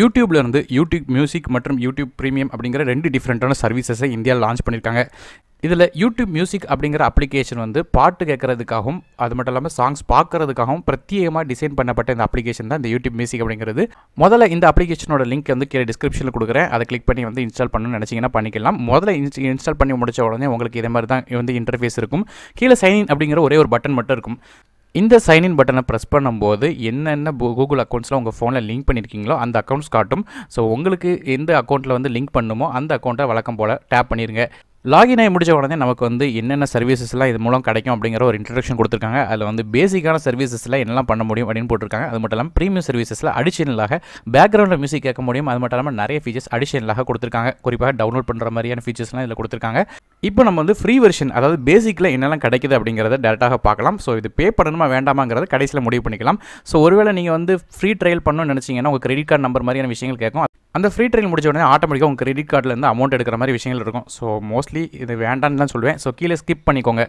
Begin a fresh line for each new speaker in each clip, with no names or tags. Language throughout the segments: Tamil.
யூடியூப்ல இருந்து யூடியூப் மியூசிக் மற்றும் யூடியூப் ப்ரீமியம் அப்படிங்கிற ரெண்டு டிஃப்ரெண்ட்டான சர்வீசஸை இந்தியாவில் லான்ச் பண்ணியிருக்காங்க இதில் யூடியூப் மியூசிக் அப்படிங்கிற அப்ளிகேஷன் வந்து பாட்டு கேட்கறதுக்காகவும் அது மட்டும் இல்லாமல் சாங்ஸ் பார்க்கறதுக்காகவும் பிரத்யேகமாக டிசைன் பண்ணப்பட்ட இந்த அப்ளிகேஷன் தான் இந்த யூடியூப் மியூசிக் அப்படிங்கிறது. முதல்ல இந்த அப்ளிகேஷனோட லிங்க் வந்து கீழே டிஸ்கிரிப்ஷனில் கொடுக்குறேன். அதை கிளிக் பண்ணி வந்து இன்ஸ்டால் பண்ணணும்னு நினச்சிங்கன்னா பண்ணிக்கலாம். முதல்ல இன்ஸ்டால் பண்ணி முடிச்ச உடனே உங்களுக்கு இதே மாதிரி தான் வந்து இன்டர்ஃபேஸ் இருக்கும். கீழே சைன்இன் அப்படிங்கிற ஒரே ஒரு பட்டன் மட்டும் இருக்கும். இந்த சைன்இன் பட்டனை ப்ரெஸ் பண்ணும்போது என்னென்ன கூகுள் அக்கௌண்ட்ஸில் உங்கள் ஃபோனில் லிங்க் பண்ணியிருக்கீங்களோ அந்த அக்கௌண்ட்ஸ் காட்டும். ஸோ உங்களுக்கு எந்த அக்கௌண்ட்டில் வந்து லிங்க் பண்ணுமோ அந்த அக்கௌண்ட்டை வழக்கம் போல் டேப் பண்ணிடுங்க லாகின் ஆகி முடிச்ச உடனே நமக்கு வந்து என்னென்ன சர்வீசஸ்லாம் இது மூலம் கிடைக்கும் அப்படிங்கிற ஒரு இன்ட்ரடக்ஷன் கொடுத்துருக்காங்க. அதில் வந்து பேசிக்கான சர்வீசஸ்லாம் என்னெல்லாம் பண்ண முடியும் அப்படின்னு போட்டிருக்காங்க. அது மட்டும் இல்லாமல் ப்ரீமியம் சர்வீசஸில் அடிஷனலாக பேக்ரவுண்டில் மியூசிக் கேட்க முடியும். அது மட்டும் இல்லாமல் நிறைய ஃபீச்சர்ஸ் அடிஷனலாக கொடுத்துருக்காங்க. குறிப்பாக டவுன்லோட் பண்ணுற மாதிரியான ஃபீச்சர்ஸ்லாம் இதில் கொடுத்துருக்காங்க. இப்போ நம்ம வந்து ஃப்ரீ வெர்ஷன் அதாவது பேசிக்கில் என்னெல்லாம் கிடைக்குது அப்படிங்கிறத டேரெக்டாக பார்க்கலாம். ஸோ இது பே பண்ணணுமா வேண்டாமாங்கிறத கடைசியில் முடிவு பண்ணிக்கலாம். ஸோ ஒருவேளை நீங்கள் வந்து ஃப்ரீ ட்ரையல் பண்ணணும்னு நினச்சிங்கன்னா உங்கள் கிரெடிட் கார்டு நம்பர் மாதிரியான விஷயங்கள் கேட்கும். அந்த ஃப்ரீ ட்ரையல் முடிச்ச உடனே ஆட்டோமேட்டிக்காக உங்கள் கிரெடிட் கார்டிலேருந்து அமௌண்ட் எடுக்கிற மாதிரி விஷயங்கள் இருக்கும். ஸோ மோஸ்ட்லி இது வேண்டாம்னு தான் சொல்லுவேன். ஸோ கீழே ஸ்கிப் பண்ணிக்கோங்க.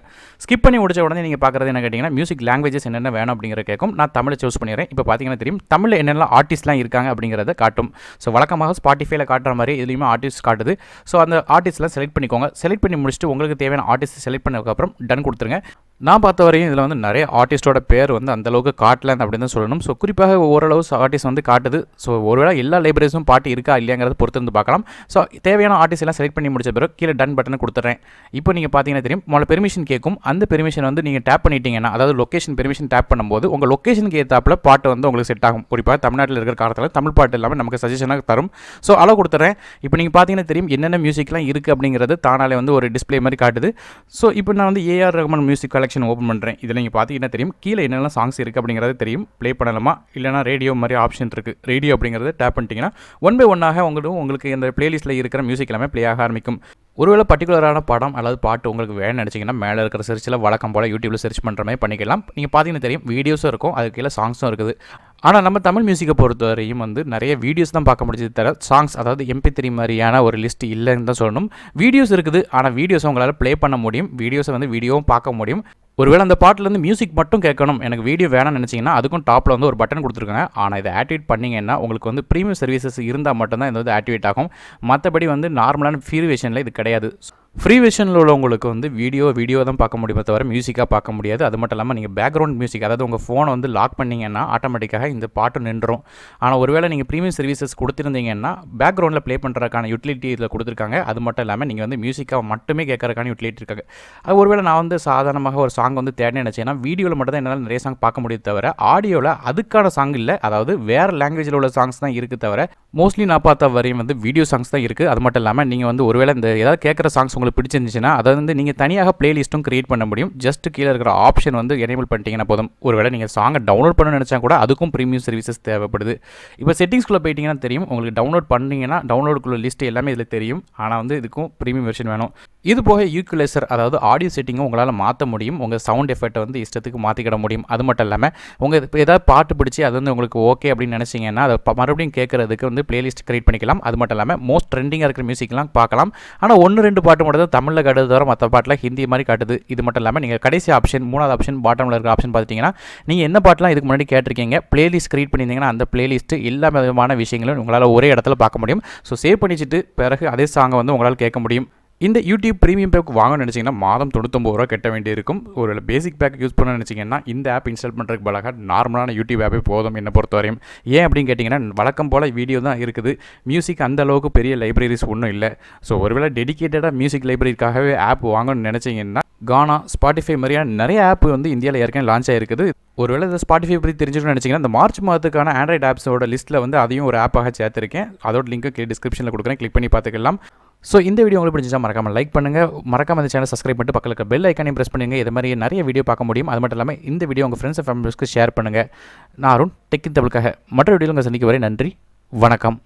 ஸ்கிப் பண்ணி முடிச்ச உடனே நீங்கள் பார்க்குறது என்ன கேட்டிங்கன்னா மியூசிக் லாங்குவேஜஸ் என்னென்ன வேணும் அப்படிங்கிற கேட்கும். நான் தமிழை சூஸ் பண்ணிடுறேன். இப்போ பார்த்தீங்கன்னா தெரியும் தமிழில் என்னென்ன ஆர்டிஸ்ட்லாம் இருக்காங்க அப்படிங்கிறத காட்டும். ஸோ வழக்கமாக ஸ்பாட்டிஃபைல காட்டுற மாதிரி இதுலேயுமே ஆர்டிஸ்ட் காட்டுது. ஸோ அந்த ஆர்டிஸ்ட்லாம் செலக்ட் பண்ணிக்கோங்க. செலக்ட் பண்ணி முடிச்சுட்டு உங்களுக்கு தேவையான ஆர்டிஸ்ட் செலக்ட் பண்ணதுக்கப்புறம் டன் கொடுத்துருங்க. நான் பார்த்த வரையும் இதில் வந்து நிறைய ஆர்டிஸ்டோட பேர் வந்து அந்தளவுக்கு காட்டல அப்படின்னு தான் சொல்லணும். ஸோ குறிப்பாக ஓரளவு ஆர்டிஸ்ட் வந்து காட்டுது. ஸோ ஒருவேளை எல்லா லைப்ரரிஸும் பாட்டு இருக்கா இல்லையாங்கிறத பொறுத்து இருந்து பார்க்கலாம். ஸோ தேவையான ஆர்டிஸ்ட் எல்லாம் செலக்ட் பண்ணி முடிச்ச பிறகு கீழே டன் பட்டனை கொடுத்துறேன். இப்போ நீங்கள் பார்த்தீங்கன்னா தெரியும் முதல்ல பெர்மிஷன் கேட்கும். அந்த பெர்மிஷன் வந்து நீங்கள் டேப் பண்ணிட்டீங்கன்னா அதாவது லொக்கேஷன் பெர்மிஷன் டேப் பண்ணும்போது உங்கள் லொக்கேஷனுக்கு ஏற்றாப்பில் பாட்டு வந்து உங்களுக்கு செட் ஆகும். குறிப்பாக தமிழ்நாட்டில் இருக்கிற காலத்தில் தமிழ் பாட்டு இல்லாமல் நமக்கு சஜஷனாக தரும். ஸோ அளவு கொடுத்துறேன். இப்போ நீங்கள் பார்த்தீங்கன்னா தெரியும் என்னென்ன மியூசிக்லாம் இருக்குது அப்படிங்கிறது தானாலே வந்து ஒரு டிஸ்பிளே மாதிரி காட்டுது. ஸோ இப்போ நான் வந்து A R Rahman music collection open பண்ணுறேன் இதில் நீங்கள் பார்த்தீங்கன்னா தெரியும். கீழே என்னென்ன சாங்ஸ் இருக்குது அப்படிங்கிறது தெரியும். ப்ளே பண்ணலாமா? இல்லைனா ரேடியோ மாதிரி ஆப்ஷன் இருக்குது ரேடியோ அப்படிங்கிறது டேப் பண்ணிட்டீங்கன்னா ஒன் பை ஒன்னாக உங்களுக்கு உங்களுக்கு இந்த பிளேலிஸ்ட்டில் இருக்கிற மியூசிக் எல்லாமே ப்ளே ஆக ஆரம்பிக்கும். ஒருவேளை பர்டிகுலரான படம் அல்லது பாட்டு உங்களுக்கு வேணும்னு நினச்சிங்கன்னா மேலே இருக்கிற சர்ச்சில் வழக்கம் போல் யூடியூப்பில் சர்ச் பண்ணுற மாதிரி பண்ணிக்கலாம். நீங்கள் பார்த்தீங்கன்னா தெரியும். வீடியோஸும் இருக்கும். அதுக்கு கீழே சாங்ஸும் இருக்குது. ஆனால் நம்ம தமிழ் மியூசிக்கை பொறுத்தவரையும் வந்து நிறைய வீடியோஸ் தான் பார்க்க முடிஞ்சது தர சாங்ஸ் அதாவது எம்பி த்ரீ மாதிரியான ஒரு லிஸ்ட் இல்லைன்னு தான் சொல்லணும். வீடியோஸ் இருக்குது ஆனால் வீடியோஸை உங்களால் ப்ளே பண்ண முடியும். வீடியோஸை வந்து வீடியோவும் பார்க்க முடியும். ஒருவேளை அந்த பாட்டிலேருந்து மியூசிக் மட்டும் கேட்கணும் எனக்கு வீடியோ வேணாம்னு நினச்சிங்கன்னா அதுக்கும் டாப்பில் வந்து ஒரு பட்டன் கொடுத்துருக்காங்க. ஆனால் இதை ஆக்டிவேட் பண்ணிங்கன்னா உங்களுக்கு வந்து ப்ரீமியம் சர்வீசஸ் இருந்தால் மட்டும்தான் இது வந்து ஆக்டிவேட் ஆகும். மற்றபடி வந்து நார்மலான ஃப்ரீ இது கிடையாது. ஃப்ரீ வெர்ஷனில் உள்ளவங்களுக்கு வந்து வீடியோ வீடியோ தான் பார்க்க முடியுமே தவிர மியூசிக்காக பார்க்க முடியாது. அது மட்டும் இல்லாமல் நீங்கள் பேக்ரவுண்ட் மியூசிக் அதாவது உங்கள் ஃபோனை வந்து லாக் பண்ணிங்கன்னா ஆட்டோமேட்டிக்காக இந்த பாட்டு நின்றும் ஆனால் ஒருவேளை நீங்கள் ப்ரீமியம் சர்வீசஸ் கொடுத்துருந்தீங்கன்னா பேக்ரவுண்டில் ப்ளே பண்ணுறதுக்கான யூட்டிலிட்டி இதில் கொடுத்துருக்காங்க. அது மட்டும் இல்லாமல் நீங்கள் வந்து மியூசிக்காக மட்டுமே கேட்கறதுக்கான யூட்டிலிட்டி இருக்காங்க அது ஒருவேளை நான் வந்து சாதாரணமாக ஒரு சாங் வந்து தேடி நினச்சேன்னா வீடியோவில் மட்டும் தான் என்னால் நிறைய சாங் பார்க்க முடியுது தவிர ஆடியோவில் அதுக்கான சாங் இல்லை. அதாவது வேறு லாங்குவேஜில் உள்ள சாங்ஸ் தான் இருக்குது தவிர மோஸ்ட்லி நான் பார்த்த வரையும் வந்து வீடியோ சாங்ஸ் தான் இருக்குது அது மட்டும் இல்லாமல் நீங்கள் வந்து ஒருவேளை இந்த ஏதாவது கேட்குற சாங்ஸ் உங்களுக்கு பிடிச்சிருந்துச்சுன்னா அதை வந்து நீங்கள் தனியாக பிளேலிஸ்ட்டும் கிரியேட் பண்ண முடியும். ஜஸ்ட் கீழே இருக்கிற ஆப்ஷன் வந்து எனேபிள் பண்ணிட்டீங்கன்னா போதும். ஒருவேளை நீங்கள் சாங்கை டவுன்லோட் பண்ண நினச்சா கூட அதுக்கும் ப்ரீமியம் சர்வீசஸ் தேவைப்படுது. இப்போ செட்டிங்ஸ்குள்ளே போயிட்டீங்கன்னா தெரியும். உங்களுக்கு டவுன்லோட் பண்ணீங்கன்னா டவுன்லோடுக்குள்ள லிஸ்ட் எல்லாமே இதில் தெரியும். ஆனால் வந்து இதுக்கும் ப்ரீமியம் வெர்ஷன் வேணும். இது போக ஈக்குவலைசர் அதாவது ஆடியோ செட்டிங்கும் உங்களால் மாற்ற முடியும். உங்கள் சவுண்ட் எஃபெக்ட்டை வந்து இஷ்டத்துக்கு மாற்றிக்கிட முடியும். அது மட்டும் இல்லாமல் உங்கள் இப்போ ஏதாவது பாட்டு பிடிச்சி அது வந்து உங்களுக்கு ஓகே அப்படின்னு நினச்சிங்கன்னா அதை மறுபடியும் கேட்குறதுக்கு வந்து பிளேலிஸ்ட் கிரியேட் பண்ணிக்கலாம். அது மட்டும் இல்லாமல் மோஸ்ட் ட்ரெண்டிங்காக இருக்கிற மியூசிக்லாம் பார்க்கலாம். ஆனால் ஒன்று ரெண்டு பாட்டு மட்டும் தான் தமிழில் காட்டுது தவிர மற்ற பாட்டில் ஹிந்தி மாதிரி காட்டுது. இது மட்டும் இல்லாமல் நீங்கள் கடைசி ஆப்ஷன் மூணாவது ஆப்ஷன் பாட்டமில் இருக்கிற ஆப்ஷன் பார்த்துட்டிங்கன்னா நீங்கள் என்ன பாட்டெலாம் இதுக்கு முன்னாடி கேட்டிருக்கீங்க பிளேலிஸ்ட் கிரியேட் பண்ணியிருந்தீங்கன்னா அந்த பிளேலிஸ்ட்டு எல்லா விதமான விஷயங்களும் உங்களால் ஒரே இடத்துல பார்க்க முடியும். ஸோ சேவ் பண்ணிச்சிட்டு பிறகு அதே சாங்கை வந்து உங்களால் கேட்க முடியும். இந்த யூடியூப் ப்ரீமியம் பேக் வாங்கணும்னு நினச்சிங்கன்னா மாதம் தொண்ணூத்தொம்பது ரூபா கட்ட வேண்டியிருக்கும். ஒரு பேசிக் பேக் யூஸ் பண்ண நினச்சிங்கன்னா இந்த ஆப் இன்ஸ்டால் பண்ணுறதுக்கு பலகா நார்மலான யூடியூப் ஆப்பே போதும் என்னை பொறுத்தவரையும். ஏன் அப்படின்னு கேட்டிங்கன்னா வழக்கம் போல் வீடியோ தான் இருக்குது. மியூசிக் அந்த அளவுக்கு பெரிய லைப்ரரிஸ் ஒன்றும் இல்லை. ஸோ ஒருவேளை டெடிகேட்டடாக மியூசிக் லைப்ரரிக்காகவே ஆப் வாங்கணும்னு நினச்சிங்கன்னா கானா ஸ்பாட்டிஃபை மாதிரியான நிறைய ஆப் வந்து இந்தியாவில் ஏற்கனவே லான்ச் ஆகிருக்குது ஒருவேளை இந்த ஸ்பாட்டிஃபை பற்றி தெரிஞ்சுக்கணும்னு நினச்சிங்கன்னா இந்த மார்ச் மாதத்துக்கான ஆண்ட்ராய்ட் ஆப்ஸோட லிஸ்ட்டில் வந்து அதையும் ஒரு ஆப்பாக சேர்த்துருக்கேன். அதோட லிங்க்கு டிஸ்கிரிப்ஷனில் கொடுக்குறேன். கிளிக் பண்ணி பார்த்துக்கலாம். ஸோ இந்த வீடியோ உங்களுக்கு பிடிச்சா மறக்காமல் லைக் பண்ணுங்கள் மறக்காம இந்த சேனல் சப்ஸ்கிரைப் பண்ணிட்டு பக்கத்தில் இருக்க பெல் ஐக்கானையும் ப்ரெஸ் பண்ணுங்கள் இது மாதிரி நிறைய வீடியோ பார்க்க முடியும். அது மட்டும் இல்லாமல் இந்த வீடியோ உங்கள் ஃப்ரெண்ட்ஸ் ஃபேமிலிஸ்க்கு ஷேர் பண்ணுங்கள் நான் அருண் டெக்கின் தமிழுக்காக மற்ற வீடியோவில் உங்கள் சந்திக்க வரை நன்றி. வணக்கம்.